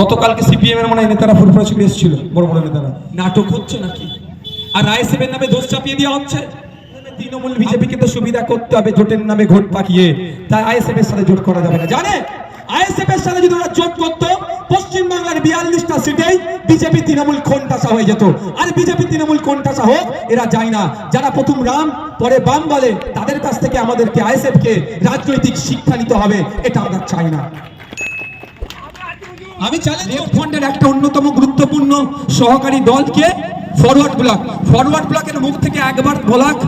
গতকালকে সিপিএম এর মনে নেতারা ফুরফুরা ছবি এসেছিল, বড় বড় নেতারা। নাটক হচ্ছে নাকি? আর আইএসএফ এর নামে দোষ চাপিয়ে দেওয়া হচ্ছে? তৃণমূল বিজেপিকে তো সুবিধা করতে হবে, জোটের নামে ভোট পাকিয়ে তাই আইএসএফ এর সাথে জোট করা যাবে না। জানে আইএসএফ এর সাথে যদি ওরা জোট করতো পশ্চিম বাংলার বিয়াল্লিশটা সিটেই বিজেপি তৃণমূল কোনটাসা হয়ে যেত। আর বিজেপি তৃণমূল কোনটাসা হোক, এরা যায় না। যারা প্রথম রাম, পরে বাম বলে, তাদের কাছ থেকে আমাদেরকে আইএসএফ কে রাজনৈতিক শিক্ষা নিতে হবে, এটা আমরা চাই না। আমি চ্যালেঞ্জ ফ্রন্টের একটা অন্যতম গুরুত্বপূর্ণ সহকারী দলকে ফরওয়ার্ড ব্লক ফরওয়ার্ড ব্লকের মুখ থেকে একবার বলাক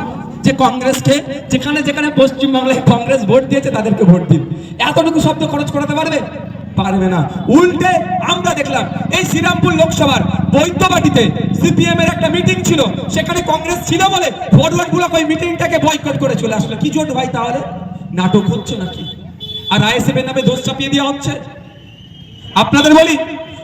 যে কংগ্রেসকে, যেখানে যেখানে পশ্চিম বাংলায় কংগ্রেস ভোট দিয়েছে তাদেরকে ভোট দিন। এতটুকু শব্দ খরচ করাতে পারবে? পারবে না। উল্টে আমরা দেখলাম, এই শ্রীরামপুর লোকসভার বৈদ্যবাটিতে সিপিএম এর একটা মিটিং ছিল। সেখানে কংগ্রেস ছিল বলে ফরওয়ার্ড ব্লক ওই মিটিংটাকে বয়কট করে চলে আসলো। কি জোট ভাই তাহলে? নাটক হচ্ছে নাকি? আর আইএসএফ এর নামে দোষ চাপিয়ে দেওয়া হচ্ছে? আপনাদের বলি,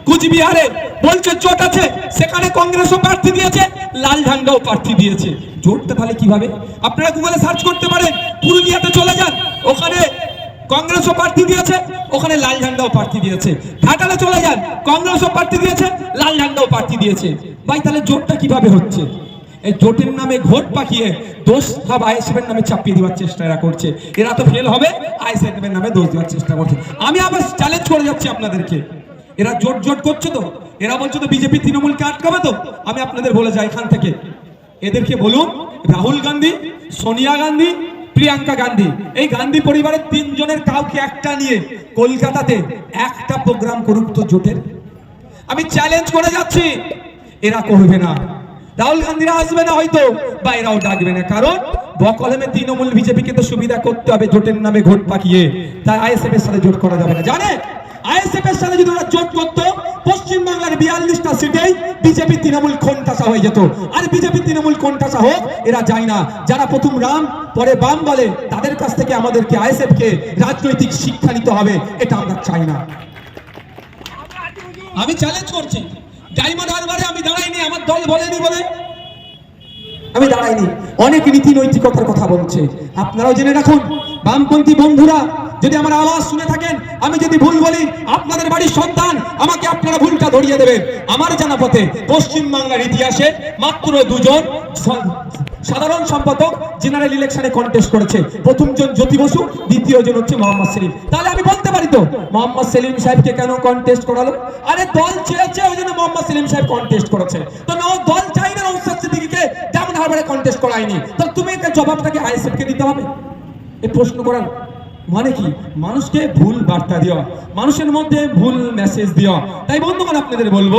কুচবিহারে বলছে জোট আছে, সেখানে কংগ্রেসও প্রার্থী দিয়েছে, লাল ঝান্ডাও প্রার্থী দিয়েছে। জোটটা তাহলে কীভাবে? আপনারা গুগলে সার্চ করতে পারেন, পুরুলিয়াতে চলে যান, ওখানে কংগ্রেসও প্রার্থী দিয়েছে, ওখানে লাল ঝান্ডাও প্রার্থী দিয়েছে। ঘাটালে চলে যান, কংগ্রেসও প্রার্থী দিয়েছে, লাল ঝান্ডাও প্রার্থী দিয়েছে। ভাই, তাহলে জোটটা কীভাবে হচ্ছে? জোটের নামে ভোট পাকিয়ে দোষ সব আইএসএফ এর নামে চাপিয়ে দেওয়ার চেষ্টা এরা করছে। এরা তো ফেল হবে আইএসএফ এর নামে দোষ দেওয়ার চেষ্টা করছে। আমি আবার চ্যালেঞ্জ করে যাচ্ছি আপনাদেরকে। এরা জোট জোট করছে তো? এরা বলছে তো বিজেপি তৃণমূলকে আটকাবে তো? আমি আপনাদের বলে যাই এখান থেকে। এদেরকে বলুন, রাহুল গান্ধী, সোনিয়া গান্ধী, প্রিয়াঙ্কা গান্ধী। এই গান্ধী পরিবারের তিনজনের কাউকে একটা নিয়ে কলকাতাতে একটা প্রোগ্রাম করুক তো জোটের। আমি চ্যালেঞ্জ করে যাচ্ছি। এরা করবে না। রাহুল গান্ধীরা আসবে না হয়তো। বা এরাও ডাকবে না কারণ বকলমে তৃণমূল বিজেপিকে তো সুবিধা করতে হবে জোটের নামে ভোট পাকিয়ে। তাই আইএসএফ এর সাথে জোট করা যাবে না। জানে? আইএসএফ এর সাথে যদি ওরা জোট করতো পশ্চিম বাংলার বিয়াল্লিশটা সিটেই বিজেপি তৃণমূল কোনটাসা হয়ে যেত। আর বিজেপি তৃণমূল কোনটাসা হোক এরা যায় না। যারা প্রথম রাম পরে বাম বলে তাদের কাছ থেকে আমাদেরকে আইএসএফ কে রাজনৈতিক শিক্ষা নিতে হবে এটা আমরা চাই না। আমি চ্যালেঞ্জ করছি। ডায়মন্ড হারবারে আমি দাঁড়াইনি, আমার দল বলেনি বলে। আমি দাঁড়াইনি। অনেক নীতি নৈতিকতার কথা বলছে। আপনারাও জেনে রাখুন, বামপন্থী বন্ধুরা, যদি আমার আওয়াজ শুনে থাকেন, আমি যদি ভুল বলি, আপনাদের বাড়ির সন্তান আমাকে আপনারা ভুলটা ধরিয়ে দেবেন। আমার জানা পথে পশ্চিমবাংলার ইতিহাসে মাত্র দুজন সাধারণ সম্পাদক জেনারেল ইলেকশনে কন্টেস্ট করেছে। প্রথম জন জ্যোতি বসু, দ্বিতীয় জন হচ্ছে মোহাম্মদ সেলিম। তাহলে আমি বলতে পারি তো, মোহাম্মদ সেলিম সাহেবকে কেন কন্টেস্ট করালো? আরে দল চেয়েছে, ওই জন্য মোহাম্মদ সেলিম সাহেব কন্টেস্ট করেছে। তো না দল চাই না নৌসাদ সিদ্দিকীকে যেমন হারবারে কন্টেস্ট করায়নি। তাহলে তুমি একটা জবাবটাকে আইএসএফ কে দিতে হবে? এই প্রশ্ন করার মানে কি? মানুষকে ভুল বার্তা দেওয়া, মানুষের মধ্যে ভুল মেসেজ দেওয়া। তাই বন্ধুগণ, আপনাদের বলব,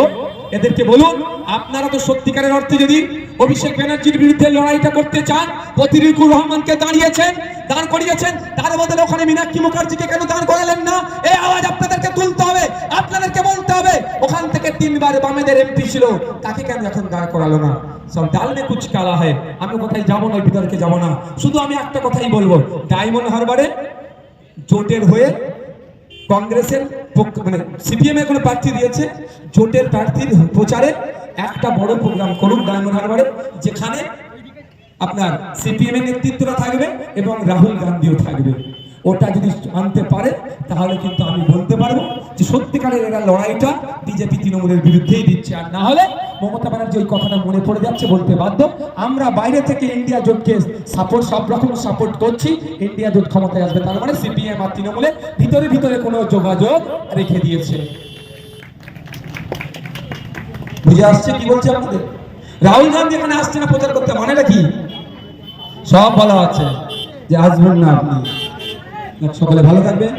এদেরকে বলুন, আপনারা তো সত্যিকারের অর্থে যদি অভিষেক ব্যানার্জির বিরুদ্ধে লড়াইটা করতে চান প্রতিরিকুর রহমানকে দাঁড়িয়েছেন, দাঁড় করিয়েছেন। তার বদলে ওখানে মীনাক্ষী মুখার্জিকে কেন দাঁড় করালেন না? এই আওয়াজ আপনাদেরকে তুলতে হবে, আপনাদেরকে বলতে হবে। ওখান থেকে তিনবার বামেদের এমপি ছিল, তাকে কেন এখন দাঁড় করালো না? সব ডাল মে কুচ হয় আমি কোথায় যাব না বিতর্কে যাব না? শুধু আমি একটা কথাই বলব, ডায়মন্ড হারবারে জোটের হয়ে কংগ্রেসের মানে সিপিএম এর কোনো প্রার্থী দিয়েছে, জোটের প্রার্থীর প্রচারে একটা বড় প্রোগ্রাম করুক ডায়মন্ড হারবারে, যেখানে আপনার সিপিএম এর নেতৃত্বরা থাকবে এবং রাহুল গান্ধীও থাকবে। ওটা যদি আনতে পারে, তাহলে কিন্তু আমি বলতে পারব যে সত্যিকারের এরা লড়াইটা বিজেপি তৃণমূলের বিরুদ্ধেই দিচ্ছে। আর না হলে মমতা ব্যানার্জি ওই কথাটা মনে পড়ে যাচ্ছে, বলতে বাধ্য। আমরা বাইরে থেকে ইন্ডিয়া জোটকে সাপোর্ট সব রকম সাপোর্ট করছি। ইন্ডিয়া জোট ক্ষমতায় আসবে, তার মানে সিপিএম আর তৃণমূলের ভিতরে ভিতরে কোনো যোগাযোগ রেখে দিয়েছে। বুঝে আসছে কি বলছে আপনাদের? রাহুল গান্ধী এখানে আসছে না প্রচার করতে মানে নাকি? সব বলা আছে যে আসবেন না আপনি। সকালে ভালো থাকবেন।